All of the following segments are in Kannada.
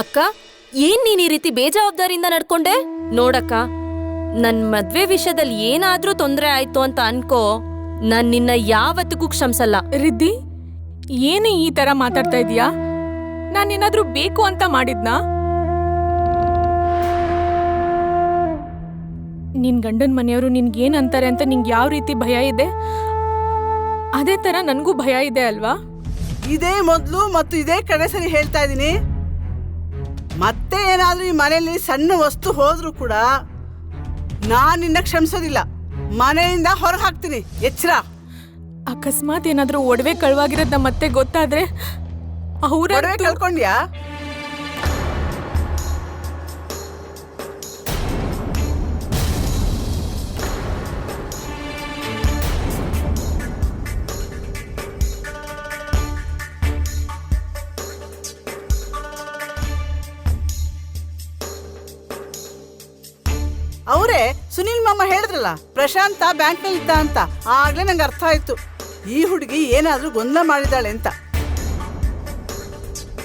ಅಕ್ಕ ಏನ್ ನೀನ್ ಈ ರೀತಿ ಬೇಜವಾಬ್ದಾರಿಯಿಂದ ನಡ್ಕೊಂಡೆ? ನೋಡಕ್ಕ ನನ್ ಮದ್ವೆ ವಿಷಯದಲ್ಲಿ ಏನಾದ್ರೂ ತೊಂದರೆ ಆಯ್ತು ಅಂತ ಅನ್ಕೋ. ನಾನ್ ನಿನ್ನ ಯಾವತ್ತಿಗೂ ಕ್ಷಮಿಸಲ್ಲ. ರಿದ್ದಿ ಏನು ಈ ತರ ಮಾತಾಡ್ತಾ ಇದೀಯಾ? ನಾನೇನಾದ್ರೂ ಬೇಕು ಅಂತ ಮಾಡಿದ್ನಾ? ನಿನ್ ಗಂಡನ್ ಮನೆಯವರು ನಿನ್ಗೆ ಏನ್ ಅಂತಾರೆ ಅಂತ ನಿಂಗೆ ಯಾವ ರೀತಿ ಭಯ ಇದೆ? ಅದೇ ತರ ನನಗೂ ಭಯ ಇದೆ ಅಲ್ವಾ? ಇದೇ ಮೊದಲು ಮತ್ತು ಇದೇ ಕಡೆ ಸರಿ ಹೇಳ್ತಾ ಇದ್ದೀನಿ ಮತ್ತೆ ಏನಾದ್ರೂ ಈ ಮನೆಯಲ್ಲಿ ಸಣ್ಣ ವಸ್ತು ಹೋದರೂ ಕೂಡ ನಾನು ನಿನ್ನ ಕ್ಷಮಿಸೋದಿಲ್ಲ. ಮನೆಯಿಂದ ಹೊರಗೆ ಹಾಕ್ತೀನಿ. ಎಚ್ಚರ. ಅಕಸ್ಮಾತ್ ಏನಾದ್ರೂ ಒಡವೆ ಕಳುವಾಗಿರೋದ್ ಮತ್ತೆ ಗೊತ್ತಾದ್ರೆ ಒಡವೆ ಅವ್ರ ಕಳ್ಕೊಂಡ್ಯಾ? ಹೇಳಿದ್ರಲ್ಲ ಪ್ರಶಾಂತ ಬ್ಯಾಂಕ್ನಲ್ಲಿ ಇದ್ದ ಅಂತ. ಆಗ್ಲೇ ನಂಗೆ ಅರ್ಥ ಆಯ್ತು. ಈ ಹುಡುಗಿ ಏನಾದ್ರೂ ಗೊಂದಲ ಮಾಡಿದಾಳೆ ಅಂತ.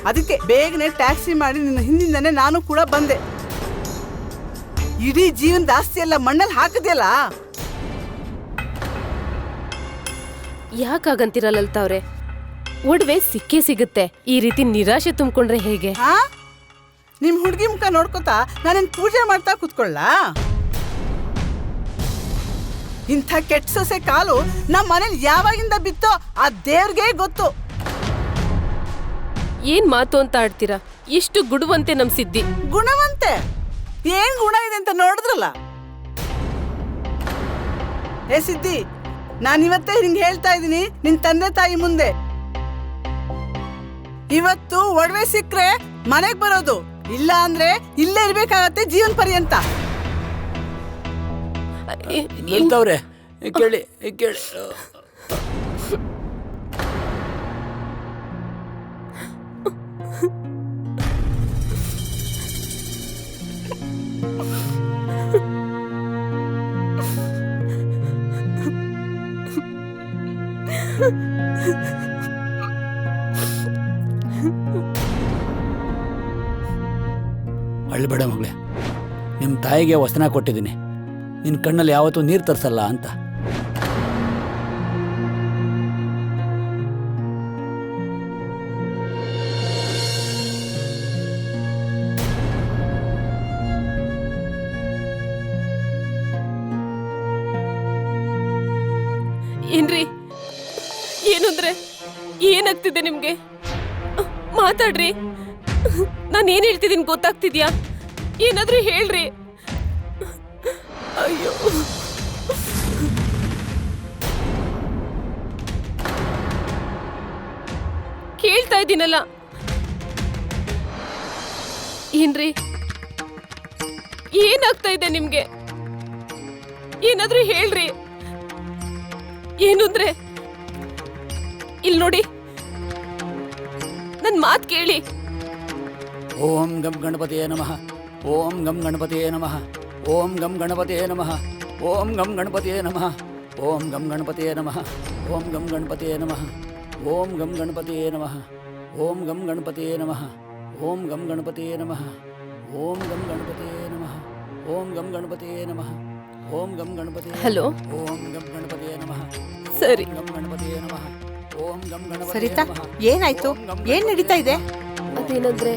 ಅದಕ್ಕೆ ಬೇಗನೆ ಟ್ಯಾಕ್ಸಿ ಮಾಡಿ ನಿನ್ನ ಹಿಂದಿಂದನೇ ನಾನು ಕೂಡ ಬಂದೆ. ಇಡೀ ಜೀವನ ಆಸ್ತಿ ಎಲ್ಲ ಮಣ್ಣಲ್ಲಿ ಹಾಕಿದೆಯಲ್ಲ? ಯಾಕಾಗಂತೀರ ಲಲಿತಾ ಅವ್ರೆ? ಒಡವೆ ಸಿಕ್ಕೇ ಸಿಗುತ್ತೆ. ಈ ರೀತಿ ನಿರಾಶೆ ತುಂಬಿಕೊಂಡ್ರೆ ಹೇಗೆ? ಹಾ? ನಿಮ್ ಹುಡುಗಿ ಮುಖ ನೋಡ್ಕೊತಾ ನಾನೇನ್ ಪೂಜೆ ಮಾಡ್ತಾ ಕೂತ್ಕೊಳ್ಳ? ಇಂಥ ಕೆಟ್ಟ ಸೊಸೆ ಕಾಲು ನಮ್ಮ ಮನೇಲಿ ಯಾವಾಗಿಂದ ಬಿತ್ತೋ ಆ ದೇವ್ರಿಗೆ ಗೊತ್ತು. ಏನ್ ಮಾತು ಅಂತ ಆಡ್ತೀರಾ? ಇಷ್ಟು ಗುಡುವಂತೆ ನಮ್ ಸಿದ್ಧಿ. ಗುಣವಂತೆ? ಏನ್ ಗುಣ ಇದೆ ಅಂತ ನೋಡಿದ್ರಲ್ಲ? ಏ ಸಿದ್ದಿ ನಾನಿವತ್ತೇ ಹಿಂಗ್ ಹೇಳ್ತಾ ಇದ್ದೀನಿ ನಿನ್ ತಂದೆ ತಾಯಿ ಮುಂದೆ. ಇವತ್ತು ಒಡವೆ ಸಿಕ್ಕರೆ ಮನೆಗ್ ಬರೋದು. ಇಲ್ಲ ಅಂದ್ರೆ ಇಲ್ಲೇ ಇರ್ಬೇಕಾಗತ್ತೆ ಜೀವನ ಪರ್ಯಂತ. ನಿಲ್ತವ್ರೆ ಕೇಳಿ ಕೇಳಿ. ಅಳ್ಬೇಡ ಮಗಳೇ ನಿಮ್ಮ ತಾಯಿಗೆ ವಸನ ಕೊಟ್ಟಿದ್ದೀನಿ. ನಿನ್ನ ಕಣ್ಣಲ್ಲಿ ಯಾವತ್ತೂ ನೀರು ತರಿಸಲ್ಲ ಅಂತ. ಏನ್ರಿ? ಏನಂದ್ರೆ? ಏನಾಗ್ತಿದೆ ನಿಮ್ಗೆ? ಮಾತಾಡ್ರಿ. ನಾನು ಏನ್ ಹೇಳ್ತಿದ್ದೀನಿ ಗೊತ್ತಾಗ್ತಿದ್ಯಾ? ಏನಾದ್ರೂ ಹೇಳ್ರಿ. ಅಯ್ಯೋ. ಕೇಳ್ತಾ ಇದ್ದೀನಲ್ಲ. ಏನ್ರಿ? ಏನಾಗ್ತಾ ಇದೆ ನಿಮ್ಗೆ? ಏನಾದ್ರೂ ಹೇಳ್ರಿ. ಏನು ಅಂದ್ರೆ? ಇಲ್ಲಿ ನೋಡಿ. ನನ್ ಮಾತ್ ಕೇಳಿ. ಓಂ ಗಂ ಗಣಪತಿಯೇ ನಮಃ. ಓಂ ಗಂ ಗಣಪತಿಯೇ ನಮಃ. ಓಂ ಗಂ ಗಣಪತಿಯೇ ನಮಃ ಓಂ ಗಂ ಗಣಪತಿಯೇ ನಮಃ ಓಂ ಗಂ ಗಣಪತಿಯೇ ನಮಃ ಓಂ ಗಂ ಗಣಪತಿಯೇ ನಮಃ ಓಂ ಗಂ ಗಣಪತಿಯೇ ನಮಃ ಓಂ ಗಂ ಗಣಪತಿಯೇ ನಮಃ ಓಂ ಗಂ ಗಣಪತಿಯೇ ನಮಃ ಓಂ ಗಂ ಗಣಪತಿಯೇ ನಮಃ ಓಂ ಗಂ ಗಣಪತಿಯೇ ನಮಃ ಓಂ ಗಂ ಗಣಪತಿ ಹಲೋ ಓಂ ಗಂ ಗಣಪತಿಯೇ ನಮಃ ಸರಿ ಗಂ ಗಣಪತಿಯೇ ನಮಃ ಓಂ ಗಂ ಗಣಪತಿ ಸರಿತಾ ಏನಾಯ್ತು ಏನ್ ನಡೀತಾ ಇದೆ ಅದೇನಂದ್ರೆ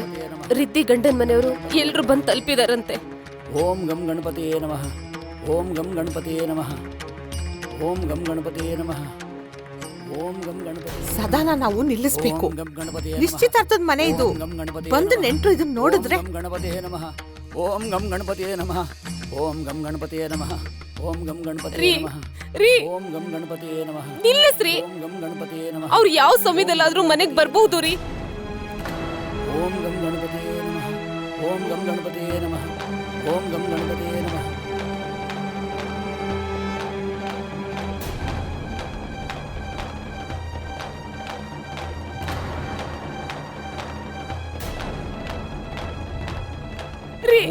ರಿದ್ದಿ ಗಂಡನ್ ಮನೆಯವರು ಎಲ್ರು ಬಂದು ತಲುಪಿದಾರಂತೆ ಓಂ ಗಂ ಗಣಪತಿಯೇ ನಮಃ ಓಂ ಗಂ ಗಣಪತಿಯೇ ನಮಃ ಓಂ ಗಂ ಗಣಪತಿಯೇ ನಮಃ ಓಂ ಗಂ ಗಣಪತಿ ಸದಾನ ನಾವು ನಿಲ್ಲಿಸ್ಬೇಕು ಓಂ ಗಂ ಗಣಪತಿಯೇ ನಮಃ. ನಿಶ್ಚಿತಾರ್ಥದ ಮನೆ ಇದು ಓಂ ಗಂ ಗಣಪತಿಯೇ ಬಂದು ನಮಃ. ನೆಂಟ್ರು ಇದನ್ನ ನೋಡಿದ್ರೆ ಓಂ ಗಂ ಗಣಪತಿಯೇ ನಮಃ ಓಂ ಗಂ ಗಣಪತಿಯೇ ನಮಃ ಓಂ ಗಂ ಗಣಪತಿಯೇ ನಮಃ ಓಂ ಗಂ ಗಣಪತಿಯೇ ರೀ ನಮಃ ರೀ ಓಂ ಗಂ ಗಣಪತಿಯೇ ನಮಃ ನಿಲ್ಲಿಸ್ರಿ ಓಂ ಗಂ ಗಣಪತಿಯೇ ನಮಃ ಅವ್ರು ಯಾವ ಸಮಯದಲ್ಲಾದ್ರೂ ಮನೆಗ್ ಬರಬಹುದು ರೀ ಓಂ ಗಂ ಗಣಪತಿಯೇ ನಮಃ ಓಂ ಗಂ ಗಣಪತಿಯೇ ನಮಃ ಓಂ ಗಂ ಗಣಪತಿಯೇ ನಮಃ.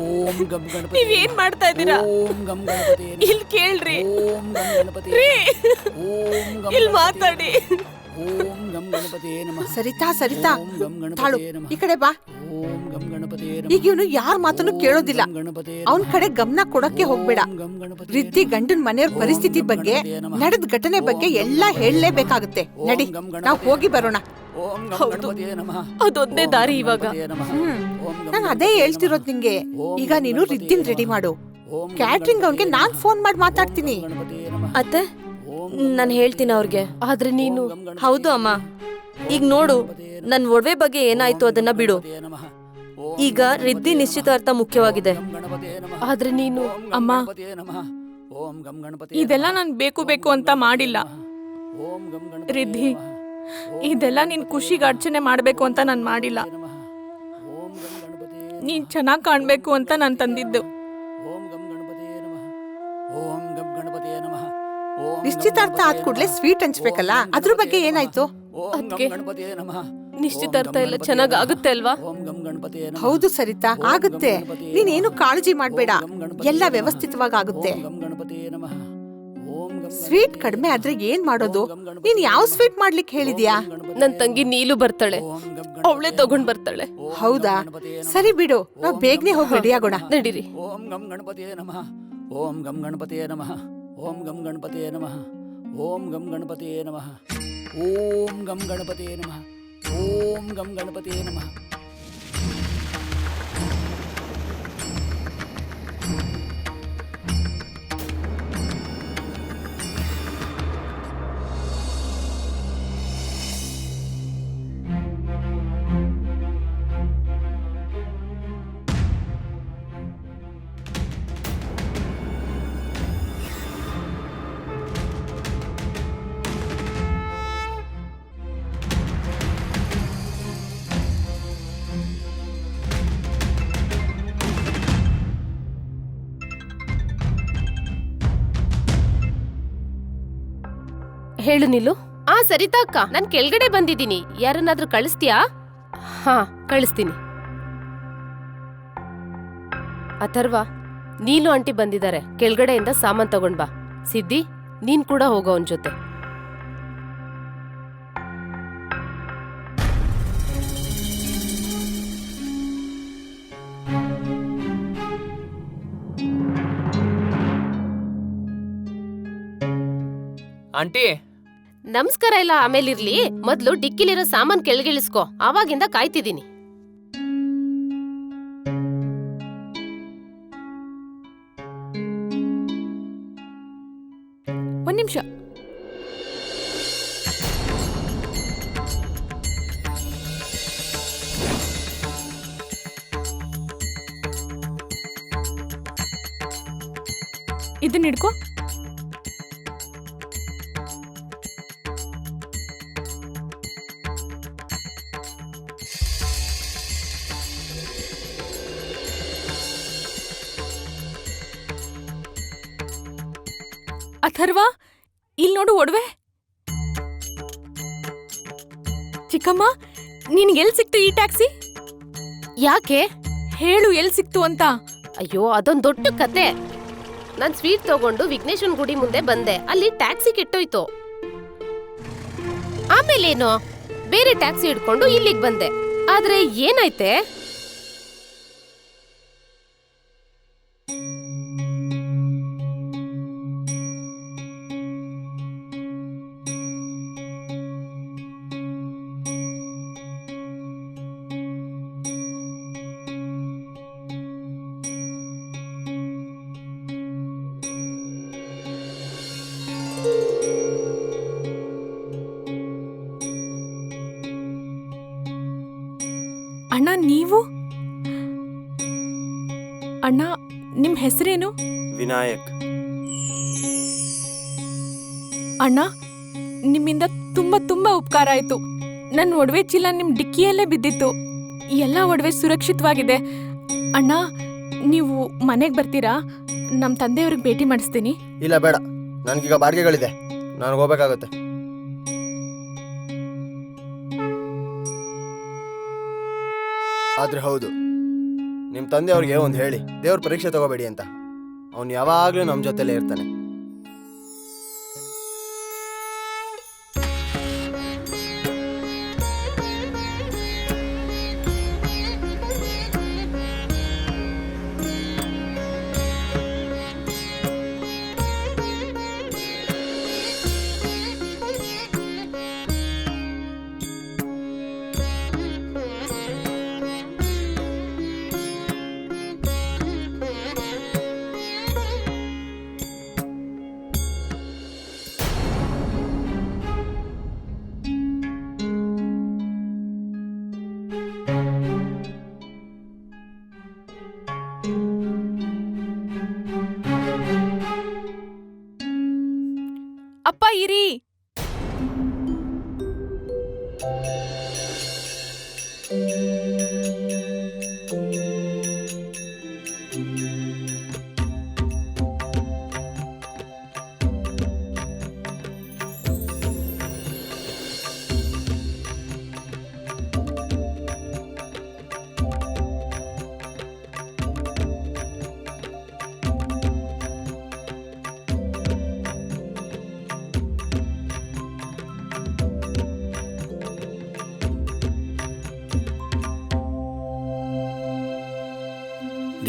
ಓಂ ಗಂ ಗಣಪತಿ ನೀವೇನ್ ಮಾಡ್ತಾ ಇದ್ದೀರಾ? ಓಂ ಗಂ ಗಣಪತಿ ಇಲ್ ಕೇಳ್ರಿ. ಓಂ ಗಂ ಗಣಪತಿ ಓಂ ಗಂ ಇಲ್ ಮಾತಾಡಿ. ಓಂ ಗಂ ಗಣಪತಿ ನಮಃ. ಸರಿತಾ ಸರಿತಾ. ಓಂ ಗಂ ಗಣಪತಿ ನಮಃ ಈ ಕಡೆ ಬಾ. ಓಂ ಗಂ ಗಣಪತಿಯೇ ಈಗ ಇವನು ಯಾರ ಮಾತನ್ನು ಕೇಳೋದಿಲ್ಲ. ಅವನ ಅವನ್ ಕಡೆ ಗಮನ ಕೊಡಕ್ಕೆ ಹೋಗ್ಬೇಡ. ರಿದ್ದಿ ಗಂಡನ ವೃದ್ಧಿ ಗಂಡನ್ ಮನೆಯವ್ರ ಪರಿಸ್ಥಿತಿ ಬಗ್ಗೆ ನಡೆದ ಘಟನೆ ಬಗ್ಗೆ ಎಲ್ಲಾ ಹೇಳಲೇಬೇಕಾಗುತ್ತೆ. ನಡಿ ನಾವು ಹೋಗಿ ಬರೋಣ. ಓಂ ಗಂ ನಮಃ. ಅದೊಂದೇ ದಾರಿ ಇವಾಗ. ಹ್ಮ್. ನಾನು ಅದೇ ಹೇಳ್ತಿರೋದ್ ನಿಂಗೆ. ಈಗ ನೀನು ರಿದ್ದಿನ್ ರೆಡಿ ಮಾಡು. ಕ್ಯಾಟ್ರಿಂಗ್ ಅವ್ನಿಗೆ ನಾನ್ ಫೋನ್ ಮಾಡಿ ಮಾತಾಡ್ತೀನಿ. ಅತ್ತೆ ನಾನು ಹೇಳ್ತೀನಿ ಅವ್ರಿಗೆ. ಆದ್ರೆ ನೀನು ಹೌದು ಅಮ್ಮ. ಈಗ ನೋಡು ನನ್ನ ಒಡವೆ ಬಗ್ಗೆ ಏನಾಯ್ತು ಅದನ್ನ ಬಿಡು. ಈಗ ರಿದ್ದಿ ನಿಶ್ಚಿತಾರ್ಥ ಮುಖ್ಯವಾಗಿದೆ. ಆದ್ರೆ ನೀನು ಅಮ್ಮ. ಇದೆಲ್ಲ ನಾನು ಬೇಕು ಬೇಕು ಅಂತ ಮಾಡಿಲ್ಲ. ಓಂ ರಿದ್ಧಿ ಇದೆಲ್ಲ ನಿನ್ ಖುಷಿಗೆ ಅರ್ಚನೆ ಮಾಡ್ಬೇಕು ಅಂತ ನಾನು ಮಾಡಿಲ್ಲ. ನೀನ್ ಚೆನ್ನಾಗಿ ಕಾಣ್ಬೇಕು ಅಂತ ನಾನು ತಂದಿದ್ದು. ಓಂ ಗಂ ಗಣಪತಿಯೇ ನಮಃ ಓಂ ಗಂ ಗಣಪತಿಯೇ ನಮಃ ಓಂ ಗಂ ನಿಶ್ಚಿತಾರ್ಥ ಆದ ಕೂಡ್ಲೆ ಸ್ವೀಟ್ ಹಂಚ್ಬೇಕಲ್ಲ? ಅದ್ರ ಬಗ್ಗೆ ಏನಾಯ್ತು? ಅದ್ಕೆ ಗಣಪತಿಯೇ ನಮಃ ನಿಶ್ಚಿತಾರ್ಥ ಎಲ್ಲ ಚೆನ್ನಾಗ್ ಆಗುತ್ತೆ ಅಲ್ವಾ ಹೌದು ಸರಿತಾ ಆಗುತ್ತೆ ನೀನೇನು ಕಾಳಜಿ ಮಾಡಬೇಡ ಎಲ್ಲ ವ್ಯವಸ್ಥಿತವಾಗಿ ಆಗುತ್ತೆ ಓಂ ಗಂ ಗಣಪತಿಯೇ ನಮಃ ಓಂ ಸ್ವೀಟ್ ಕಡಿಮೆ ಆದ್ರೆ ಏನ್ ಮಾಡೋದು ನೀನ್ ಯಾವ ಸ್ವೀಟ್ ಮಾಡ್ಲಿಕ್ಕೆ ಹೇಳಿದ್ಯಾ ನನ್ ತಂಗಿ ನೀಲು ಬರ್ತಾಳೆ ಅವಳೇ ತಗೊಂಡ್ ಬರ್ತಾಳೆ ಹೌದಾ ಸರಿ ಬಿಡು ನಾವ್ ಬೇಗನೆ ಹೋಗಿ ರೆಡಿ ಆಗೋಣ ನಡೀರಿ ಓಂ ಗಂ ಗಣಪತಿಯೇ ನಮಃ ಓಂ ಗಂ ಗಣಪತಿಯೇ ನಮಃ ಓಂ ಗಂ ಗಣಪತಿಯೇ ನಮಃ ಓಂ ಗಂ ಗಣಪತಿಯೇ ನಮಃ ಓಂ ಗಂ ಗಣಪತಿಯೇ ನಮಃ ಓಂ ಗಂ ಗಣಪತಿಯೇ ನಮಃ ಹೇಳು ನಿಲ್ಲು ಆ ಸರಿತಾ ಅಕ್ಕ ನಾನ್ ಕೆಳಗಡೆ ಬಂದಿದ್ದೀನಿ. ಯಾರನ್ನಾದ್ರೂ ಕಳಿಸ್ತೀಯಾ? ಹಾ ಕಳಿಸ್ತೀನಿ. ಅಥರ್ವ ನೀಲು ಆಂಟಿ ಬಂದಿದ್ದಾರೆ. ಕೆಳಗಡೆಯಿಂದ ಸಾಮಾನ್ ತಗೊಂಡ್ ಬಾ. ಸಿದ್ದಿ ನೀನ್ ಕೂಡ ಹೋಗೋ ಅವನ್ ಜೊತೆ. ಆಂಟಿ ನಮಸ್ಕಾರ ಎಲ್ಲ ಆಮೇಲಿರ್ಲಿ. ಮೊದ್ಲು ಡಿಕ್ಕಿಲಿರೋ ಸಾಮಾನ್ ಕೆಳಗಿಳಿಸ್ಕೋ. ಆವಾಗಿಂದ ಕಾಯ್ತಿದ್ದೀನಿ. ಒಂದ್ ನಿಮಿಷ. ಇದನ್ನ ಹಿಡ್ಕೊ. ಅಥರ್ವ? ಇಲ್ಲಿ ನೋಡು ಒಡವೆ. ಚಿಕ್ಕಮ್ಮ ನಿನ್ಗೆ ಎಲ್ ಸಿಕ್ತು ಈ ಟ್ಯಾಕ್ಸಿ? ಯಾಕೆ? ಹೇಳು ಎಲ್ ಸಿಕ್ತು ಅಂತ. ಅಯ್ಯೋ ಅದೊಂದ್ ದೊಡ್ಡ ಕತೆ. ನಾನ್ ಸ್ವೀಟ್ ತಗೊಂಡು ವಿಘ್ನೇಶ್ವನ್ ಗುಡಿ ಮುಂದೆ ಬಂದೆ. ಅಲ್ಲಿ ಟ್ಯಾಕ್ಸಿ ಕೆಟ್ಟೋಯ್ತು. ಆಮೇಲೇನು? ಬೇರೆ ಟ್ಯಾಕ್ಸಿ ಹಿಡ್ಕೊಂಡು ಇಲ್ಲಿಗೆ ಬಂದೆ. ಆದ್ರೆ ಏನಾಯ್ತೆ? ಅಣ್ಣ ನೀವು? ಅಣ್ಣ ನಿಮ್ ಹೆಸರೇನು? ವಿನಾಯಕ್. ಅಣ್ಣ ನಿಮ್ಮಿಂದ ತುಂಬಾ ತುಂಬಾ ಉಪಕಾರ ಆಯ್ತು. ನನ್ನ ಒಡವೆ ಚೀಲ ನಿಮ್ ಡಿಕ್ಕಿಯಲ್ಲೇ ಬಿದ್ದಿತ್ತು. ಎಲ್ಲ ಒಡವೆ ಸುರಕ್ಷಿತವಾಗಿದೆ. ಅಣ್ಣ ನೀವು ಮನೆಗೆ ಬರ್ತೀರಾ? ನಮ್ಮ ತಂದೆಯವ್ರಿಗೆ ಭೇಟಿ ಮಾಡಿಸ್ತೀನಿ. ಇಲ್ಲ ಬೇಡ. ನನಗೀಗ ಬಾಡಿಗೆಗಳಿದೆ. ನಾನು ಹೋಗ್ಬೇಕಾಗತ್ತೆ. ಆದ್ರೆ ಹೌದು. ನಿಮ್ಮ ತಂದೆ ಅವ್ರಿಗೆ ಒಂದು ಹೇಳಿ, ದೇವ್ರ ಪರೀಕ್ಷೆ ತಗೋಬೇಡಿ ಅಂತ. ಅವ್ನು ಯಾವಾಗಲೂ ನಮ್ಮ ಜೊತೆಲೇ ಇರ್ತಾನೆ. thank you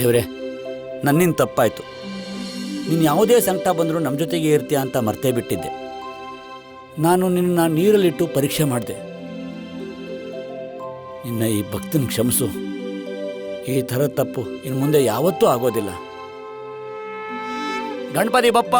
ದೇವ್ರೆ, ನನ್ನಿಂದ ತಪ್ಪಾಯಿತು. ನೀನು ಯಾವುದೇ ಸಂಕಟ ಬಂದರೂ ನಮ್ಮ ಜೊತೆಗೆ ಇರ್ತೀಯ ಅಂತ ಮರ್ತೇ ಬಿಟ್ಟಿದ್ದೆ. ನಾನು ನಿನ್ನ ನೀರಲ್ಲಿಟ್ಟು ಪರೀಕ್ಷೆ ಮಾಡಿದೆ. ನಿನ್ನ ಈ ಭಕ್ತನ ಕ್ಷಮಿಸು. ಈ ಥರ ತಪ್ಪು ಇನ್ನು ಮುಂದೆ ಯಾವತ್ತೂ ಆಗೋದಿಲ್ಲ. ಗಣಪತಿ ಬಪ್ಪ!